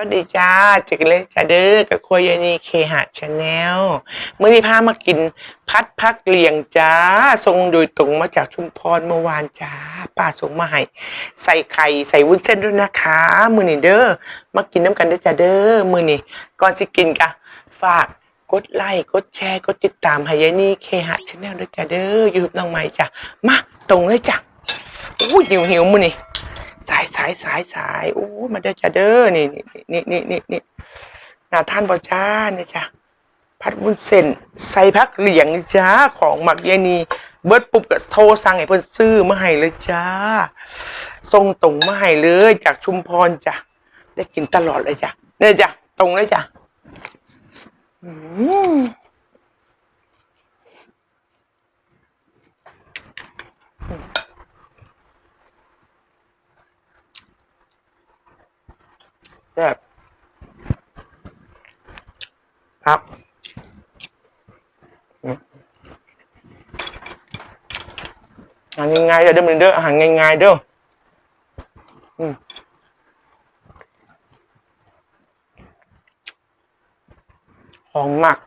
วัสดีจ้าจิกเล็กจ้าเด้อกับครัวยานีเคหะชาแนลเมื่อนี้พามากินพัดพักเลียงจ้าส่งโดยตรงมาจากชุมพรเมื่อวานจ้าป้าส่งมาให้ใส่ไข่ใส่วุ้นเส้นด้วยนะคะ มือนี้เด้อมากินน้ำกันเด้อจ้าเด้อมือนี้ก่อนสิกินกะฝากกดไลค์กดแชร์กดติดตามให้ยานีเคหะชาแนลด้วยจ้าเด้อยูทูบน้องใหม่จ้ามาตรงเลยจ้ะอู้หิวหิวมือนี้ สายสายสายสายโอ้มาเด้อจ้าเด้อนี่นี่นี่นี่นี่นาท่านบอจ้าเนี่ยจ้ะพัดบุญเส้นใส่พักเหลียงจ้าของหมักยายนีเบิดปุ๊บก็โทรสั่งให้เพิ่นซื้อมาให้เลยจ้าส่งตรงมาให้เลยจากชุมพรจ้ะได้กินตลอดเลยจ้ะเนี่ยจ้ะตรงเลยจ้ะอืม แบบครับอืมอาหารง่ายๆเด้อเด้อมึงเด้ออาหารง่ายๆเด้ออืมของหมัก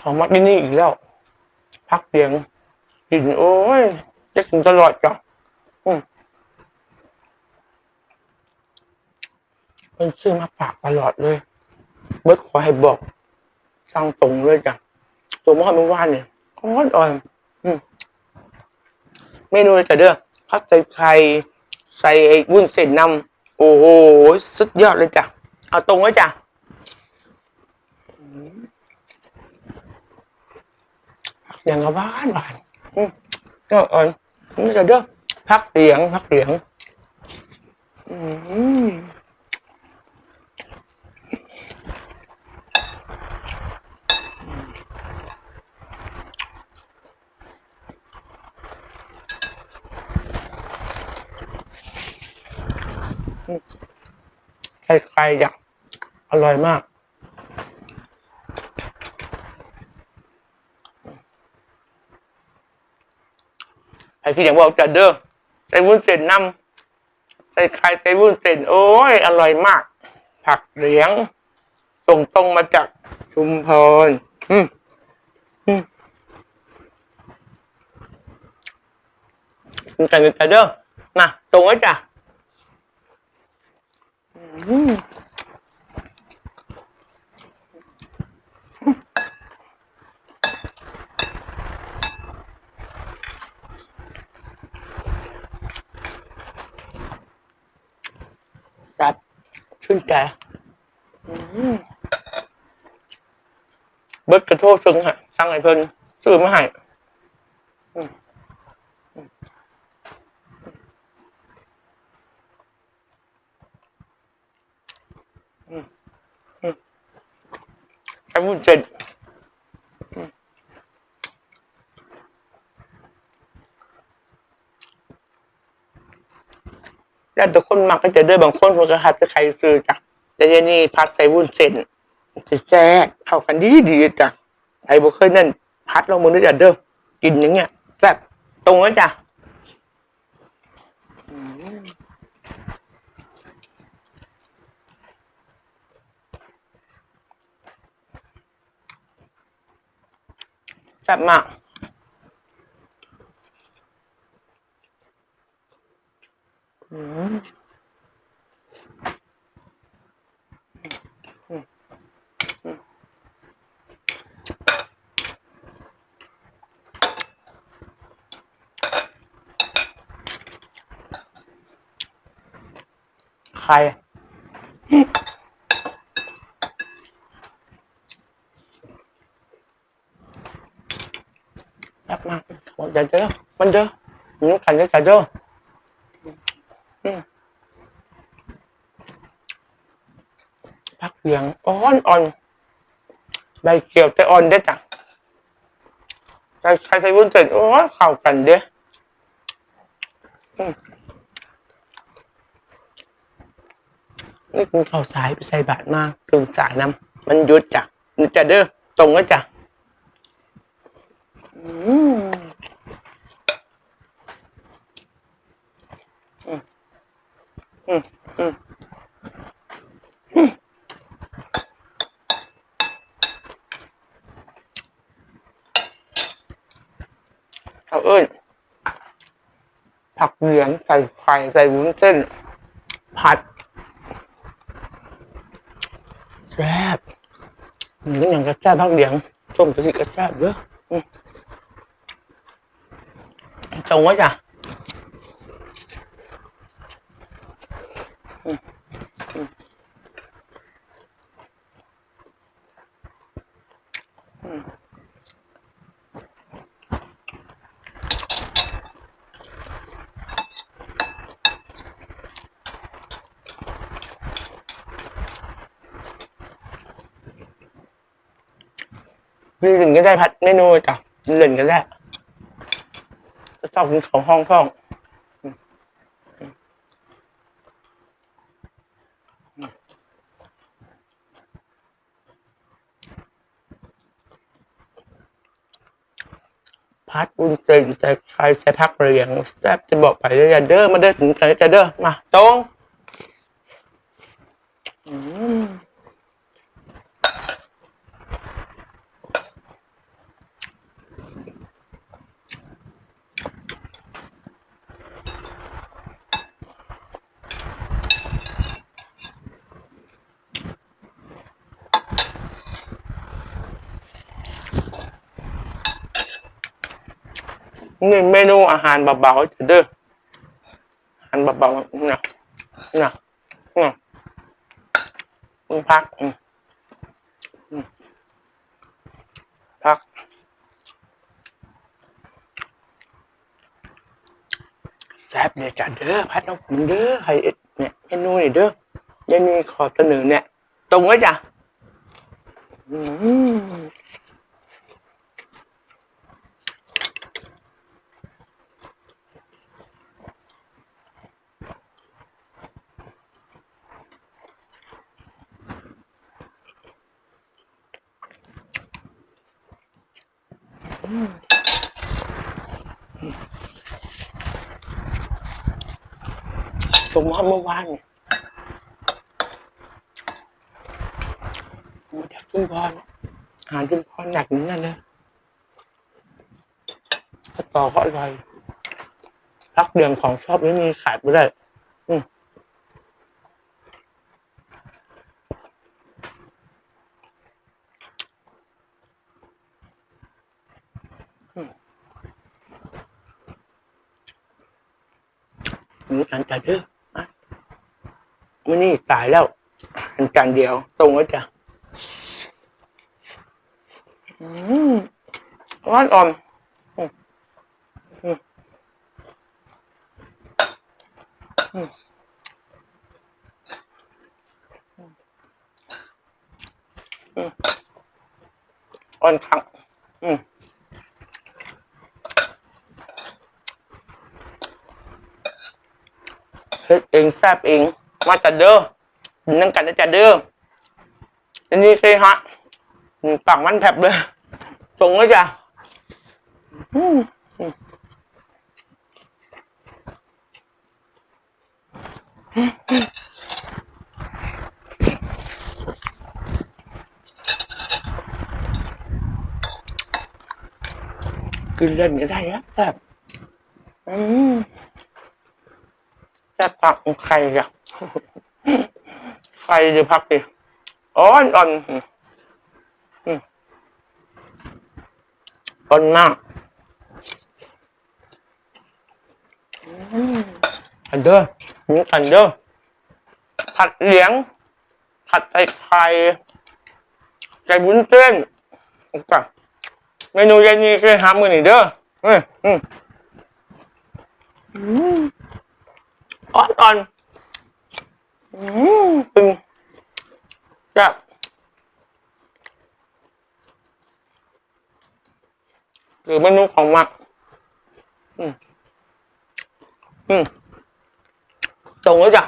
ของหมักที่นี่อีกแล้ว พักเสียงกินโอ้ยจะกินตลอดจ้ะอืม เป็นซื้อมาฝากตลอดเลย เบิร์ดขอให้บอกสั่งตรงเลยจ้ะตัวมอดเมื่อวานเนี่ยอ่อนอ่อนอืมเมนูเลยจ้ะเด้อพักใส่ไข่ใส่ไอ้วุ้นเส้นนำโอ้โหสุดยอดเลยจ้ะเอาตรงไว้จ้ะอย่างกับบ้านบ้านอืมก็อ่อนนี่จะเด้อพักเหลียงพักเหลียง อืม ใครๆอยากอร่อยมาก ไอ้ที่อย่างบอกจะเด้อใส่วุ้นเส้นน้ำใส่ไข่ใส่วุ้นเส้นโอ้ย อร่อยมาก ผักเหลียง ส่งตรงมาจากชุมพรอืมอืมกินกันจเด้อมาตรงไว้จ้ะ สับชื่นใจเบิดกระโทษซึ่งฮะสั่งให้เพิ่นซื้อมาให้อืมอืมอืมอืม ไอ้วุ้นเส้นอืมแล้วแต่คนมักก็จะด้อบางคนคนก็หัดจะใครซื้อจ้ะแต่เดี๋ยนี้พัดใส่วุ้นเส้นจะแซ่เข้ากันดีดีจ้ะไอ้บ่เคยนั่นพัดลงมือด้วยจ้ะเด้อกินอย่างเงี้ยแซ่บตรงแล้วจ้ะอืม แซ่บมากอืมใครแป๊บมากบอกอย่าเด้อมันเด้อมันกันเด้ออย่าเด้ออืมพักเสียงอ่อนอ่อนใบเขียวแต่อ่อนเด็ดอะใครใครใส่วุ้นเส้นโอ้เข้ากันเด้อืมนี่คุณเข้าสายไปใส่บาทมากถึงสายน้ำมันยุดจ้ะนี่จะเด้อตรงก็จ้ะอืม อือเอาเอ้ยผักเหลืองใส่ไข่ใส่วุ้นเส้น ผัดแซ่บนี่อย่างกระแซ่บผักเหลืองส้มกระสิกระแซ่บเยอะจงไว้จ้ะ นี่หนึ่งก็ได้พัดเมนูจ้ะเล่นก็ได้ชอบกินของห้องท่องอืมอืมอืม พัดบุญเจนแต่ใครใช้พักเรียงแซบจะบอกไปเด้ออย่าเด้อมาเด้อถึงใจจะเด้อมาตรงอืม นี่เมนูอาหารเบาๆจะเด้ออาหารเบาๆนะนะนะมึงพักพัก แซ่บเนี่ยจ้ะเด้อพัดน้องผมเด้อให้เอ็ดเนี่ยเมนูนี่เด้อยังมีขอเสนอเนี่ย ตรงไว้จ้ะอืม มว่าเมื่อวานเนี่ยมาจากชุมพรอาหารชุมพรหนักเหมือนกันเลยข้าวต่อก็อร่อยพักเดืองของชอบไม่มีขายไม่ได้อืมหมูสันจัดเด้อะ มื่นี้ตายแล้วอันจานเดียว ตรงแล้วจ้ะอืมร้อนอ่อมอืมอืมอืมอืมอ่อนคังอืมเฮ็ดเองแซบเอง มาจัดเด้อกินนั่งกันนะจัดเด้ออันนี้สิฮะปากมันแผบเลยตรงแล้วจ้ะอืมกินเล่นก็ได้นะแซ่บอืม แซ่บปากของใครอะใครจะพักดิอ่อนอ่อนอืมอืมอ่อนมากอืมอันเด้อมีอันเด้อผัดเหลียง ผัดไข่ไข่ไก่บุ้นเส้นจ้ะเมนูเย็นนี้คือหามือนี่เด้ออืมอืมอืม อ่อนอ่อน อืมตึงจ้ะหรือเมนูของมักอืม อืม ตรงแล้วจ้ะ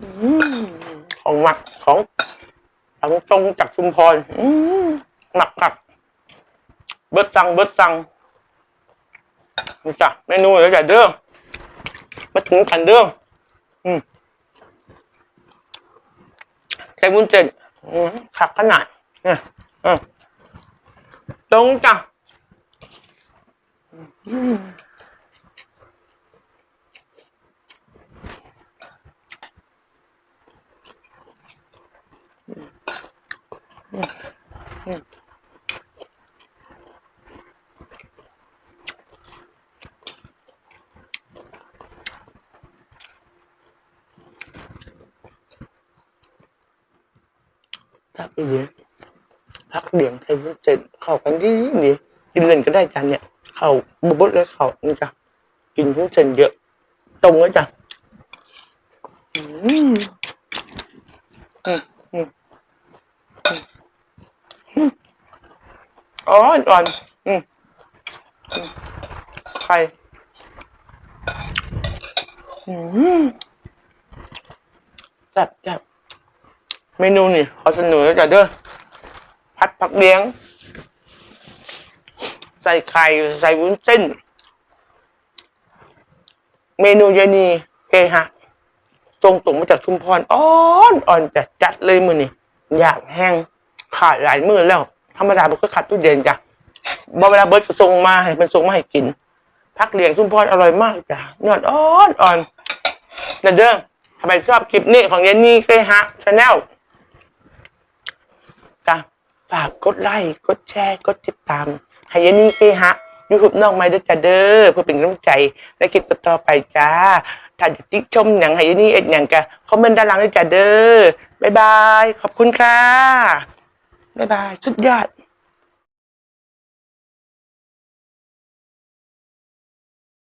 อืมของหมักของของตรงจากชุมพรอืมหนักหนักเบิดตังเบิดตัง นี่จ้ะเมนูเดี๋ยวจะเด้อมาถึงกันเด้ออืมใช้บุญเจนอืมขักขนาดเนี่ยอืมตรงจ้ะอืมจับ ไปเลยพักเดียงใช้วุ้นเส้นเข้ากันดีดีกินเล่นก็ได้จานเนี่ยเข้าบุบดเลยเข้านี่จ้ะกินวุ้นเส้นเยอะ ตรงเลยจ้ะอืมอืมอืมอืมอ๋ออ่อนอืมอืมไข่อืมแซ่บแซ่บเมนูนี่ขอเสนอจ้ะเด้อพัดผักเลี้ยง ใส่ไข่ใส่วุ้นเส้น เมนูเยนีเกฮะทรงตรงมาจากชุมพรอ่อนอ่อนจัดจัดเลยมือนี่อยากแห้งขาดหลายมือแล้ว ธรรมดามันก็ขาดตู้เย็นจ้ะบอเวลาเบิร์ดก็ส่งมาให้มันส่งมาให้กินพักเลี้ยงชุมพรอร่อยมากจ้ะยอดอ่อนอ่อนนะเด้อทำไมชอบคลิปนี้ของเยนนี่เกฮะชาแนลากกดไลค์ กดแชร์ กดติดตาม ให้ยานี่เอฮะยูทูบน้องไม่ด้วยจ้ะเด้อเพื่อเป็นกำลังใจและคลิปต่อไปจ้า ถ้าอยากติชมอย่างให้ยานี่เอ็ดอย่างกะคอมเมนต์ด้านล่างด้วยจ้ะเด้อบ๊ายบาย ขอบคุณค่ะ บ๊ายบาย สุดยอด